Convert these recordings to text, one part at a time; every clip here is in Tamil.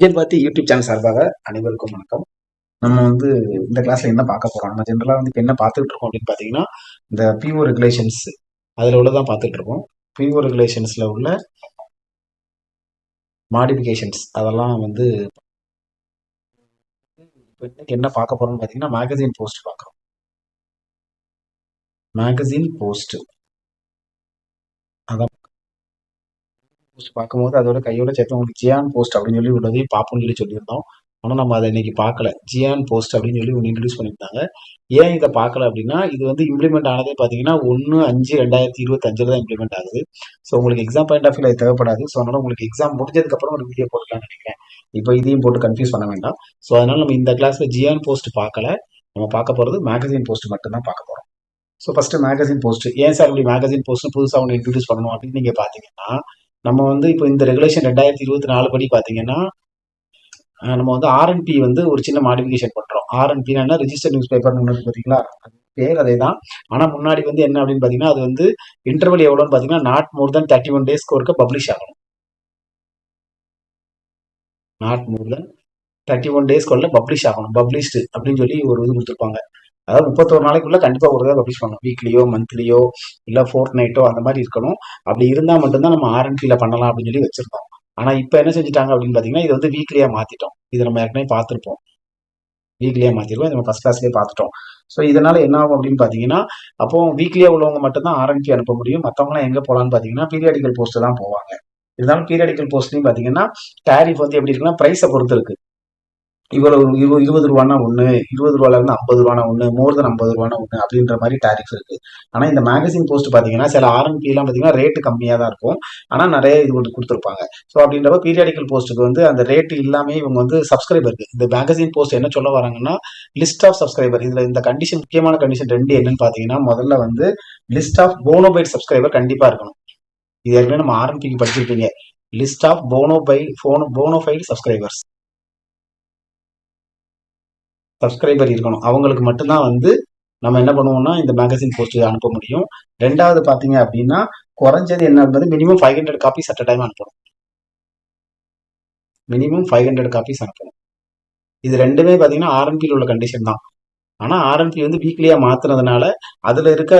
விஜய் பாத்தி யூடியூப் சேனல் சார்பாக அனைவருக்கும் வணக்கம். நம்ம வந்து இந்த கிளாஸ்ல என்ன பார்க்க போறோம்? நம்ம ஜென்ரலா வந்து இப்போ என்ன பார்த்துட்டு இருக்கோம் அப்படின்னு பார்த்தீங்கன்னா இந்த பிஓ ரெகுலேஷன்ஸ் அதில் உள்ளதான் பார்த்துட்டு இருக்கோம். பிஓ ரெகுலேஷன்ஸ்ல உள்ள மாடிஃபிகேஷன்ஸ் அதெல்லாம் வந்து இப்போ இன்னைக்கு என்ன பார்க்க போறோம்னு பார்த்தீங்கன்னா மேகசின் போஸ்ட் பார்க்குறோம். மேகசின் போஸ்ட் அதான் போஸ்ட் பார்க்கும்போது அதோட கையோட சேர்த்து உங்களுக்கு ஜியான் போஸ்ட் அப்படின்னு சொல்லி உள்ளதையும் பார்ப்போம்னு சொல்லி சொல்லியிருந்தோம். ஆனால் நம்ம அதை இன்னைக்கு பார்க்கல. ஜியான் போஸ்ட் அப்படின்னு சொல்லி ஒன்று இன்ட்ரடியூஸ் பண்ணியிருந்தாங்க. ஏன் இதை பார்க்கல அப்படின்னா இது வந்து இம்ப்ளிமெண்ட் ஆனதே பார்த்தீங்கன்னா ஒன்று அஞ்சு ரெண்டாயிரத்தி இருபத்தஞ்சில் தான் இம்ப்ளிமெண்ட் ஆகுது. ஸோ உங்களுக்கு எக்ஸாம் பாயிண்ட் ஆஃப் வியூ தேவைப்படாது. ஸோ அதனால் உங்களுக்கு எக்ஸாம் முடிஞ்சதுக்கப்புறம் ஒரு வீடியோ போட்டுக்கலாம்னு நினைக்கிறேன். இப்போ இதையும் போட்டு கன்ஃபியூஸ் பண்ண வேண்டாம். ஸோ அதனால் நம்ம இந்த கிளாஸில் ஜியான் போஸ்ட் பார்க்கல. நம்ம பார்க்க போகிறது மேகசின் போஸ்ட் மட்டும்தான் பார்க்க போகிறோம் ஸோ ஃபஸ்ட்டு மேகசின் போஸ்ட் ஏன் சார் இப்படி மேகசின் போஸ்ட் புதுசாக ஒன்று இன்ட்ரடியூஸ் பண்ணணும் அப்படின்னு நீங்கள் பார்த்தீங்கன்னா நம்ம வந்து இப்போ இந்த ரெகுலேஷன் ரெண்டாயிரத்தி இருபத்தி நாலு படி பார்த்தீங்கன்னா நம்ம வந்து ஆர்என்பி வந்து ஒரு சின்ன மாடிஃபிகேஷன் பண்ணுறோம் ஆர்என்பின்னா ரிஜிஸ்டர் நியூஸ் பேப்பர்னு ஒன்று பார்த்தீங்களா அது பேர் அதே தான் ஆனால் முன்னாடி வந்து என்ன அப்படின்னு பார்த்தீங்கன்னா அது வந்து இன்டர்வல் எவ்வளோன்னு பார்த்தீங்கன்னா not more than thirty one டேஸ்க்கு ஒருக்க பப்ளிஷ் ஆகணும். Not more than thirty one டேஸ்க்குள்ள publish ஆகணும். பப்ளிஷ்டு அப்படின்னு சொல்லி ஒரு இது கொடுத்துருப்பாங்க. அதாவது முப்பத்தோரு நாளைக்குள்ள கண்டிப்பாக ஒரு தடவை பப்ளிஷ் பண்ணணும். வீக்லியோ மந்த்லியோ இல்லை ஃபோர்த் நைட்டோ அந்த மாதிரி இருக்கணும். அப்படி இருந்தால் மட்டும்தான் நம்ம ஆர்என்பியில் பண்ணலாம் அப்படின்னு சொல்லி வச்சிருந்தோம். ஆனால் இப்போ என்ன செஞ்சுட்டாங்க அப்படின்னு பார்த்தீங்கன்னா இது வந்து வீக்லியாக மாற்றிட்டோம் இது நம்ம ஏற்கனவே பார்த்துருப்போம். வீக்லியாக மாற்றிருக்கோம் நம்ம ஃபஸ்ட் கிளாஸ்லேயே பார்த்துட்டோம். ஸோ இதனால என்ன ஆகும் அப்படின்னு பார்த்தீங்கன்னா அப்போ வீக்லியாக உள்ளவங்க மட்டும்தான் ஆர்என்பி அனுப்ப முடியும். மற்றவங்களாம் எங்கே போகலான்னு பார்த்தீங்கன்னா பீரியாடிக்கல் போஸ்ட் தான் போவாங்க. இருந்தாலும் பீரியாடிக்கல் போஸ்ட்லையும் பார்த்தீங்கன்னா டேரிஃப் வந்து எப்படி இருக்குன்னா ப்ரைஸை பொறுத்து இருக்கு. இவ்வளவு இருபது இருபது ரூபானா ஒன்று இருபது ரூபாலேருந்து ஐம்பது ரூபானா ஒன்று மோர் தென் ஐம்பது ரூபானா ஒன்று அப்படின்ற மாதிரி டேரிஃப் இருக்குது ஆனால் இந்த மேகசின் போஸ்ட் பார்த்தீங்கன்னா சில ஆர்என்பி பார்த்தீங்கன்னா ரேட்டு கம்மியாக தான் இருக்கும். ஆனால் நிறைய இது கொண்டு கொடுத்துருப்பாங்க. ஸோ அப்படின்றப்ப பீரியாடிக்கல் போஸ்ட்டுக்கு வந்து அந்த ரேட்டு இல்லாமல் இவங்க வந்து சப்ஸ்கிரைபருக்கு இந்த மேகசின் போஸ்ட் என்ன சொல்ல வராங்கன்னா லிஸ்ட் ஆஃப் சப்ஸ்கிரைபர் இதில் இந்த கண்டிஷன் முக்கியமான கண்டிஷன் ரெண்டு என்னன்னு பார்த்தீங்கன்னா முதல்ல வந்து லிஸ்ட் ஆஃப் போனோபைட் சப்ஸ்கிரைபர் கண்டிப்பாக இருக்கணும். இது ஏற்கனவே நம்ம ஆர்எம்பிக்கு படிச்சிருப்பீங்க. லிஸ்ட் ஆஃப் போனோபை போனோ போனோஃபைடு சப்ஸ்கிரைபர்ஸ் சப்ஸ்கிரைபர் இருக்கணும். அவங்களுக்கு மட்டும்தான் வந்து நம்ம என்ன பண்ணுவோம்னா இந்த மேகசின் போஸ்ட் அனுப்ப முடியும். ரெண்டாவது பார்த்தீங்க அப்படின்னா குறைஞ்சது என்ன என்பது minimum five hundred copies at time அனுப்பணும். மினிமம் ஃபைவ் ஹண்ட்ரட் காப்பீஸ் அனுப்பணும். இது ரெண்டுமே பார்த்தீங்கன்னா ஆர்எம்பியில் உள்ள கண்டிஷன் தான். ஆனால் ஆர்எம்பி வந்து வீக்லியாக மாற்றுனதுனால அதில் இருக்க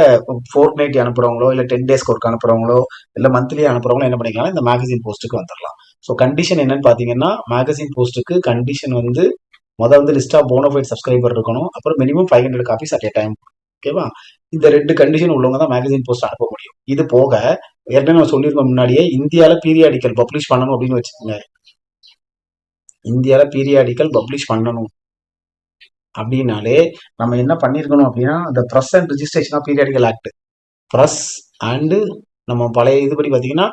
ஃபோர்ட் நைட் அனுப்புகிறவங்களோ இல்லை டென் டேஸ்க்கு ஒர்க் அனுப்புகிறவங்களோ இல்லை மந்த்லி அனுப்புகிறவங்களோ என்ன பண்ணிக்கலாம் இந்த மேகசின் போஸ்ட்டுக்கு வந்துடலாம் ஸோ கண்டிஷன் என்னன்னு பார்த்தீங்கன்னா மேகசின் போஸ்ட்டுக்கு கண்டிஷன் வந்து முதல் வந்து லிஸ்ட் ஆஃப் போனோஃபைட் சப்ஸ்கிரைபர் இருக்கணும். அப்புறம் minimum five hundred copies at a time ஓகேவா இந்த ரெண்டு கண்டிஷன் உள்ளவங்க தான் மேகசின் போஸ்ட் அனுப்ப முடியும். இது போக ஏற்கனவே நம்ம சொல்லியிருக்கோம் முன்னாடியே இந்தியாவில் பீரியாடிக்கல் பப்ளிஷ் பண்ணணும் அப்படின்னு வச்சுக்கோங்க. இந்தியாவில் பீரியாடிக்கல் பப்ளிஷ் பண்ணணும். அப்படின்னாலே நம்ம என்ன பண்ணியிருக்கணும் அப்படின்னா இந்த press and registration of periodical act press and நம்ம பழைய இது படி பார்த்தீங்கன்னா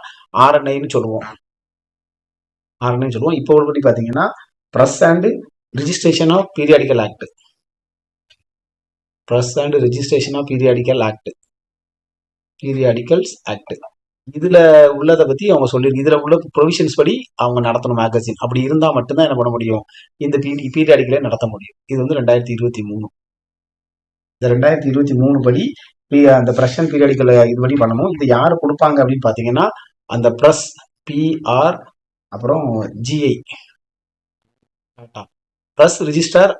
ஆர்என்ஐன்னு சொல்லுவோம். ஆர்என்ஐன்னு சொல்லுவோம். இப்போ உள்ளபடி பார்த்தீங்கன்னா press and registration of periodical act press and registration of periodical act periodicals act இதுல உள்ளதை பத்தி அவங்க சொல்லியிருக்கு. இதுல உள்ள ப்ரொவிஷன்ஸ் படி அவங்க நடத்தணும் மேகசின் அப்படி இருந்தா மட்டும்தான் என்ன பண்ண முடியும்? இந்த பீரி பீரியாடிக்கலே நடத்த முடியும். இது வந்து ரெண்டாயிரத்தி இருபத்தி மூணு. இந்த ரெண்டாயிரத்தி இருபத்தி மூணு படி பி- அந்த ப்ரெஸ் அண்ட் பீரியாடிக்கல் இதுபடி பண்ணணும். இது யாரு கொடுப்பாங்க அப்படின்னு பாத்தீங்கன்னா அந்த ப்ரெஸ் பிஆர் அப்புறம் GI data plus register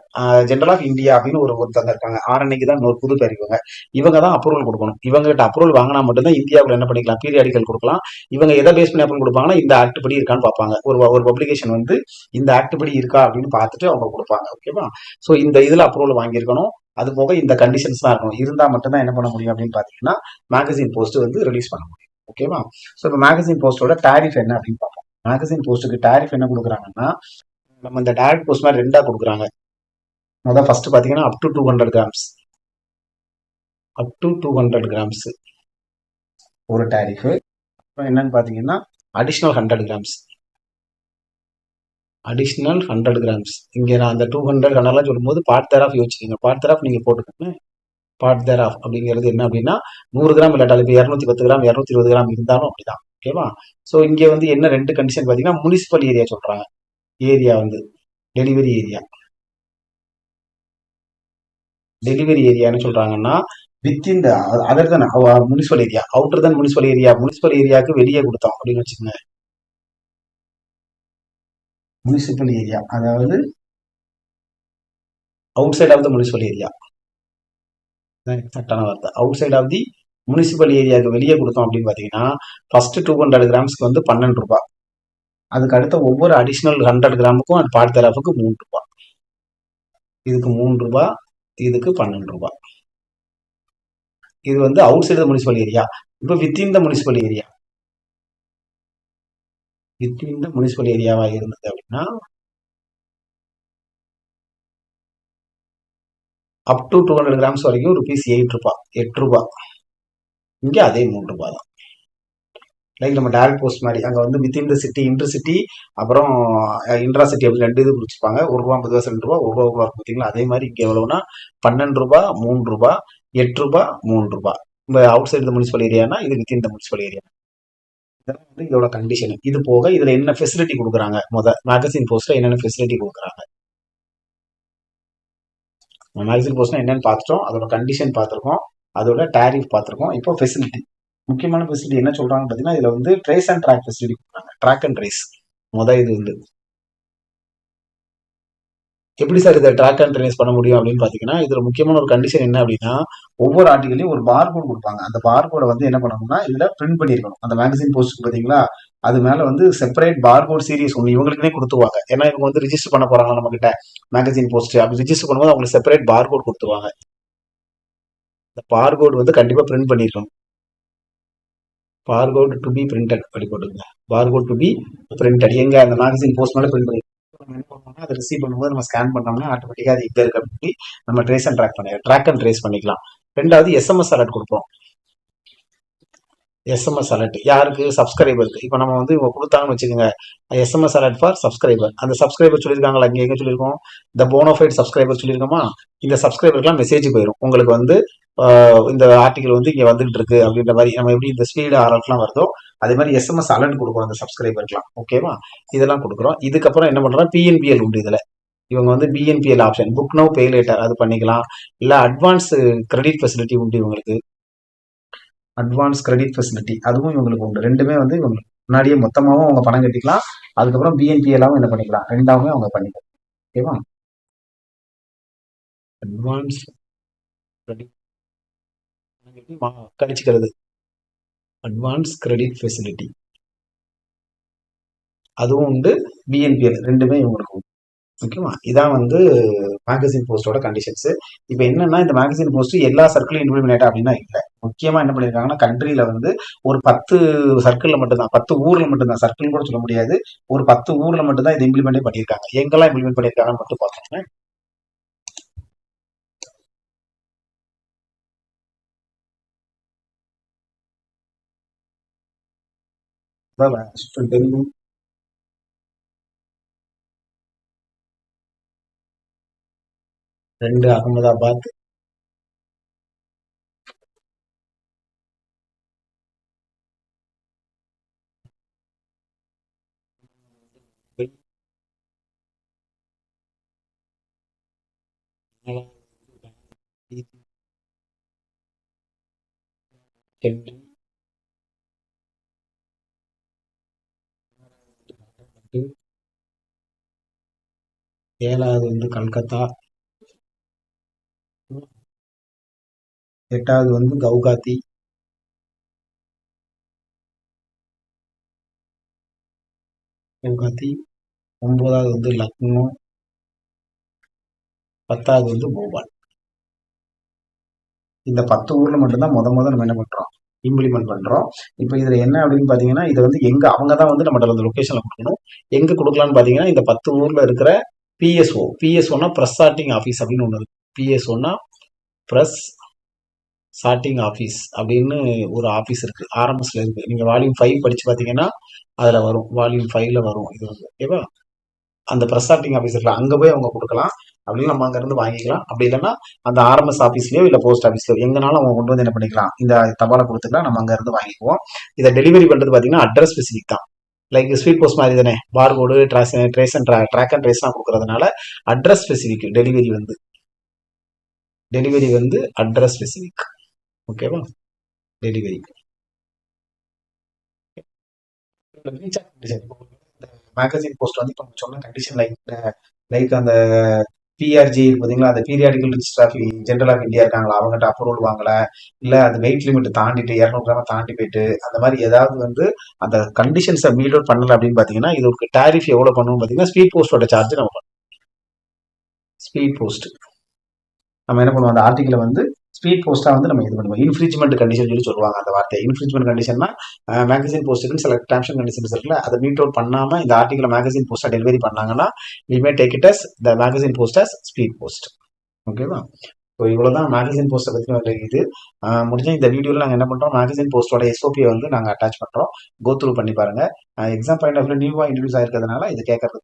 general of India அப்படின்னு ஒரு ஒருத்தங்க இருக்காங்க ஆர்என்ஐக்கு தான் இன்னொரு புது பேர் இவங்க. இவங்க தான் அப்ரூவல் கொடுக்கணும். இவங்க கிட்ட அப்ரூவல் வாங்கினா மட்டும்தான் இந்தியாவில் என்ன பண்ணிக்கலாம்? பீரியாடிக்கல் கொடுக்கலாம். இவங்க எதை பேஸ் பண்ணி அப்ரூவல் கொடுப்பாங்கன்னா இந்த ஆக்ட் படி இருக்கான்னு பார்ப்பாங்க. ஒரு ஒரு பப்ளிகேஷன் வந்து இந்த ஆக்ட் படி இருக்கா அப்படின்னு பார்த்துட்டு அவங்க கொடுப்பாங்க. ஓகேவா ஸோ இந்த இதில் அப்ரூவல் வாங்கியிருக்கணும். அது போக இந்த கண்டிஷன்ஸ் தான் இருக்கணும். இருந்தால் மட்டும்தான் என்ன பண்ண முடியும் அப்படின்னு பார்த்தீங்கன்னா மேகசின் போஸ்ட் வந்து ரிலீஸ் பண்ண முடியும். ஓகேவா ஸோ இப்போ மேகசின் போஸ்டோட டேரிஃப் என்ன அப்படின்னு பார்ப்போம். மேகசின் போஸ்ட்டுக்கு டேரிஃப் என்ன கொடுக்குறாங்கன்னா நம்ம இந்த டேரக்ட் போஸ்ட் மாதிரி ரெண்டாக கொடுக்குறாங்க. அதான் ஃபஸ்ட்டு பார்த்தீங்கன்னா up to two hundred grams up to two hundred grams ஒரு டேரிஃபு அப்புறம் என்னன்னு பார்த்தீங்கன்னா additional hundred grams additional hundred grams இங்கே நான் அந்த டூ ஹண்ட்ரட் ஹண்ட்ரட்லாம் சொல்லும்போது பார்ட் தேர் ஆஃப் யோசிச்சுக்கோங்க. பார்ட் தேர் ஆஃப் நீங்கள் போட்டுக்கோங்க. பார்ட் தேர் ஆஃப் அப்படிங்கிறது என்ன அப்படின்னா நூறு கிராம் இல்லாட்டாலும் இப்போ இரநூத்தி பத்து கிராம் இரநூத்தி இருபது கிராம் இருந்தாலும் அப்படிதான். ஓகேவா ஸோ இங்கே வந்து என்ன ரெண்டு கண்டிஷன் பார்த்தீங்கன்னா முனிசிபல் ஏரியா சொல்கிறாங்க ஏரியா வந்து டெலிவரி ஏரியா டெலிவரி ஏரியான்னு சொல்றாங்கன்னா within the other than municipal area outer than municipal area municipal ஏரியாவுக்கு வெளியே கொடுத்தோம் அப்படின்னு வச்சுக்கோங்க முனிசிபல் ஏரியா அதாவது outside of the municipal area கரெக்டான வார்த்தை. Outside of the municipal ஏரியாவுக்கு வெளியே கொடுத்தோம் அப்படின்னு பார்த்தீங்கன்னா ஃபர்ஸ்ட் டூ ஹண்ட்ரட் கிராம்ஸ்க்கு வந்து பன்னெண்டு ரூபாய். அதுக்கு அடுத்த ஒவ்வொரு அடிஷ்னல் ஹண்ட்ரட் கிராமுக்கும் அது பாட் தெராஃபுக்கு மூணு ரூபா. இதுக்கு மூணு ரூபாய் இதுக்கு பன்னெண்டு ரூபா. இது வந்து outside the municipal area இப்போ within the municipal area within the municipal ஏரியாவா இருந்தது அப்படின்னா up to two hundred grams வரைக்கும் ருபீஸ் எயிட் ரூபாய் எட்டு ரூபா. இங்கே அதே மூணு ரூபா தான். லைக் நம்ம டேரக்ட் போஸ்ட் மாதிரி. அங்கே வந்து within the city inter city அப்புறம் இன்ட்ரா சிட்டி அப்படி ரெண்டு இது பிடிச்சிப்பாங்க ஒரு ரூபா ஐம்பது காசு ரெண்டு ரூபா ஒரு ரூபா ரூபா பார்த்தீங்களா? அதே மாதிரி இங்கே எவ்வளோன்னா பன்னெண்டு ரூபா மூணு ரூபா எட்டு ரூபா மூணு ரூபா. இந்த அவுட் சைடு முனிசிபல் ஏரியானா இது வித்தின் த முனிசிபல் ஏரியா இதெல்லாம் வந்து இதோட கண்டிஷன் இது போக இதில் என்ன ஃபெசிலிட்டி கொடுக்குறாங்க? முத மேகசின் போஸ்ட்டில் என்னென்ன ஃபெசிலிட்டி கொடுக்குறாங்க? மேகசின் போஸ்ட்னா என்னென்னு பார்த்துட்டோம். அதோட கண்டிஷன் பார்த்துருக்கோம். அதோட டேரிஃப் பார்த்துருக்கோம். இப்போ ஃபெசிலிட்டி முக்கியமான ஃபெசிலிட்டி என்ன சொல்றாங்கன்னு பார்த்தீங்கன்னா இதுல வந்து ட்ரேஸ் அண்ட் ட்ராக் ஃபெசிலிட்டி கொடுக்குறாங்க. ட்ராக் அண்ட் ட்ரேஸ் முத இது வந்து. எப்படி சார் இதை ட்ராக் அண்ட் ட்ரேஸ் பண்ண முடியும் அப்படின்னு பார்த்தீங்கன்னா இதுல முக்கியமான ஒரு கண்டிஷன் என்ன அப்படின்னா ஒவ்வொரு ஆர்டிகளையும் ஒரு பார் கோட் கொடுப்பாங்க. அந்த பார் கோடை வந்து என்ன பண்ணணும்னா இதுல பிரிண்ட் பண்ணிருக்கணும். அந்த மேகசின் போஸ்ட் பார்த்தீங்களா அது மேல வந்து செப்பரேட் பார் கோட் சீரிஸ் ஒன்று இவங்களுக்குனே கொடுத்துருவாங்க. ஏன்னா இவங்க வந்து ரிஜிஸ்டர் பண்ண போறாங்க நம்ம கிட்ட மேகசின் போஸ்ட் அப்படி ரிஜிஸ்டர் பண்ணும்போது அவங்களுக்கு செப்பரேட் பார் கோட் கொடுத்துருவாங்க. இந்த பார் கோட் வந்து கண்டிப்பா பிரிண்ட் பண்ணிருக்கணும். பார்கோட் டு பி பிரிண்டட் அப்படி போட்டுங்க பார்கோட் டு பி பிரிண்டட் எங்க அந்த மேகசின் போஸ்ட் மேலே பிரிண்ட் பண்ணி நம்ம என்ன அதை ரிசீவ் பண்ணும்போது நம்ம ஸ்கேன் பண்ணோம்னா ஆட்டோமேட்டிக்காக அது இங்கே இருக்க நம்ம ட்ரேஸ் அண்ட் ட்ராக் பண்ணி ட்ராக் அண்ட் ட்ரேஸ் பண்ணிக்கலாம். ரெண்டாவது எஸ்எம்எஸ் அலர்ட் கொடுப்போம். எஸ்எம்எஸ் அலர்ட் யாருக்கு? சப்ஸ்கிரைபருக்கு இப்போ நம்ம வந்து இவங்க கொடுத்தாங்கன்னு வச்சுக்கோங்க. எஸ்எம்எஸ் அலர்ட் ஃபார் சப்ஸ்கிரைபர் அந்த சப்ஸ்கிரைபர் சொல்லியிருக்காங்களா இங்கே எங்கே சொல்லியிருக்கோம்? இந்த போனோஃபைட் சப்ஸ்கிரைபர் சொல்லியிருக்கோமா? இந்த சப்ஸ்கிரைபருக்குலாம் மெசேஜ் போயிடும் உங்களுக்கு வந்து இந்த ஆர்டிகல் வந்து இங்கே வந்துகிட்டு இருக்கு அப்படின்ற மாதிரி நம்ம எப்படி இந்த ஸ்பீடு அலர்ட்லாம் வருதோ அதே மாதிரி எஸ்எம்எஸ் அலர்ட் கொடுக்குறோம் அந்த சப்ஸ்கிரைபருக்குலாம் ஓகேவா இதெல்லாம் கொடுக்குறோம். இதுக்கப்புறம் என்ன பண்ணுறோம் பிஎன்பிஎல் உண்டு இதில். இவங்க வந்து BNPL option book now pay later அது பண்ணிக்கலாம். இல்லை அட்வான்ஸ் கிரெடிட் ஃபெசிலிட்டி உண்டு இவங்களுக்கு. அட்வான்ஸ் கிரெடிட் ஃபெசிலிட்டி அதுவும் இவங்களுக்கு உண்டு. ரெண்டுமே வந்து இவங்க முன்னாடியே மொத்தமாகவும் அவங்க பணம் கட்டிக்கலாம். அதுக்கப்புறம் பிஎன்பிஎல்லாவும் என்ன பண்ணிக்கலாம். ரெண்டாவுமே அவங்க பண்ணிக்கலாம். ஓகேவா? அட்வான்ஸ் கழிச்சுக்கிறது. அட்வான்ஸ் கிரெடிட் ஃபெசிலிட்டி அதுவும் உண்டு. பிஎன்பிஎல் ரெண்டுமே இவங்களுக்கு உண்டு. ஓகேவா? இதான் வந்து மேகசின் போஸ்டோட கண்டிஷன்ஸ் இப்போ என்னன்னா இந்த மேகசின் போஸ்ட் எல்லா சர்க்கிளும் இம்ப்ளிமெண்ட் அப்படின்னா இல்லை. முக்கியமா என்ன பண்ணியிருக்காங்கன்னா கண்ட்ரியில் வந்து ஒரு பத்து சர்க்கிளில் மட்டும்தான் பத்து ஊர்ல மட்டும்தான் சர்க்கிள் கூட சொல்ல முடியாது. ஒரு பத்து ஊர்ல மட்டும்தான் இது இம்ப்ளிமெண்டே பண்ணியிருக்காங்க. எங்கெல்லாம் இம்ப்ளிமெண்ட் பண்ணியிருக்காங்கன்னு மட்டும் பார்த்தோம்னா அதான் ரெண்டு அகமதாபாத் ஏழாவது வந்து கல்கத்தா. எட்டாவது வந்து கவுகாத்தி. கவுகாத்தி. ஒன்பதாவது வந்து லக்னோ. பத்தாவது வந்து போபால். இந்த பத்து ஊர்ல மட்டும்தான் முத முத நம்ம என்ன பண்றோம்? இம்ப்ளிமெண்ட் பண்றோம். இப்போ இதுல என்ன அப்படின்னு பாத்தீங்கன்னா இது வந்து எங்க அவங்க தான் வந்து நம்ம அந்த லொக்கேஷன்ல கொடுக்கணும். எங்க கொடுக்கலாம்னு பாத்தீங்கன்னா இந்த பத்து ஊர்ல இருக்கிற பிஎஸ்ஓ பிஎஸ்ஓனா ப்ரெஸ் ஸ்டார்டிங் ஆஃபீஸ் அப்படின்னு ஒன்று இருக்கு. பிஎஸ்ஓனா ப்ரெஸ் சார்ட்டிங் ஆஃபீஸ் அப்படின்னு ஒரு ஆஃபீஸ் இருக்கு. ஆர்எம்எஸ்ல இருக்கு நீங்க வால்யூம் ஃபைவ் படிச்சு பாத்தீங்கன்னா அதுல வரும். வால்யூம் ஃபைவ்ல வரும். இது வந்து ஓகேவா அந்த ப்ரெஸ் சார்ட்டிங் ஆஃபீஸ் இருக்குல்ல அங்க போய் அவங்க கொடுக்கலாம். அப்படின்னு நம்ம அங்கேருந்து வாங்கிக்கலாம். அப்படி இல்லைன்னா அந்த ஆர்எம்எஸ் ஆஃபீஸ்லயோ இல்ல போஸ்ட் ஆஃபீஸ்லயோ எங்கனாலும் அவங்க கொண்டு வந்து என்ன பண்ணிக்கலாம்? இந்த தபாலை கொடுத்துக்கலாம். நம்ம அங்க இருந்து வாங்கிக்குவோம். இதை டெலிவரி பண்றது பாத்தீங்கன்னா அட்ரஸ் ஸ்பெசிஃபிக் தான். லைக் ஸ்பீட் போஸ்ட் மாதிரி தானே. Barcode trace trace and track and ட்ரேஸ்லாம் கொடுக்கறதுனால அட்ரஸ் ஸ்பெசிஃபிக் டெலிவரி வந்து. டெலிவரி வந்து அட்ரஸ் ஸ்பெசிஃபிக் ஓகேவா டெலிவரி மேகசின் போஸ்ட் வந்து இப்போ சொன்ன கண்டிஷன் லைக் லைக் அந்த பிஆர்ஜி பார்த்தீங்களா அந்த periodical register of general of India இருக்காங்களா அவங்ககிட்ட அப்ரூவல் வாங்கல இல்லை அந்த வெயிட் லிமிட் தாண்டிட்டு இரநூறு கிராம் தாண்டி போயிட்டு அந்த மாதிரி ஏதாவது வந்து அந்த கண்டிஷன்ஸை மீட் அவுட் பண்ணல அப்படின்னு பார்த்தீங்கன்னா இதுக்கு டேரிஃப் எவ்வளோ பண்ணணும்னு பார்த்தீங்கன்னா ஸ்பீட் போஸ்டோட சார்ஜ் நம்ம ஸ்பீட் போஸ்ட் நம்ம என்ன பண்ணுவோம் அந்த ஆர்டிக்கலை வந்து ஸ்பீட் போஸ்ட்டாக வந்து நம்ம இது பண்ணுவோம். இன்ஃப்ரிஜ்மெண்ட் கண்டிஷன் சொல்லி சொல்லுவாங்க அந்த வார்த்தை இன்ஃப்ரிஜ்மெண்ட் கண்டிஷன்னா மேகசின் போஸ்ட்டுக்கு சில டேர்ம்ஸ் கண்டிஷன்ஸ் இருக்குல்ல அதை மீட் அவுட் பண்ணாமல் இந்த ஆர்டிகல் மேகசின் போஸ்ட்டாக டெலிவரி பண்ணாங்கன்னா இமே may take it as the magazine post as speed post ஓகேவா ஸோ இவ்வளோ தான் மேகசின் போஸ்ட்டை பற்றி இது. முடிஞ்ச இந்த வீடியோவில் நாங்கள் என்ன பண்ணுறோம் மேகசின் போஸ்ட்டோட எஸ்ஓபியை வந்து நாங்கள் அட்டாச் பண்ணுறோம் கோ த்ரூ பண்ணி பாருங்கள் எக்ஸாம் பாயிண்ட் ஆஃப் நியூவாக இன்ட்ரடியூஸ் ஆயிருக்கிறதுனால இது கேட்கறது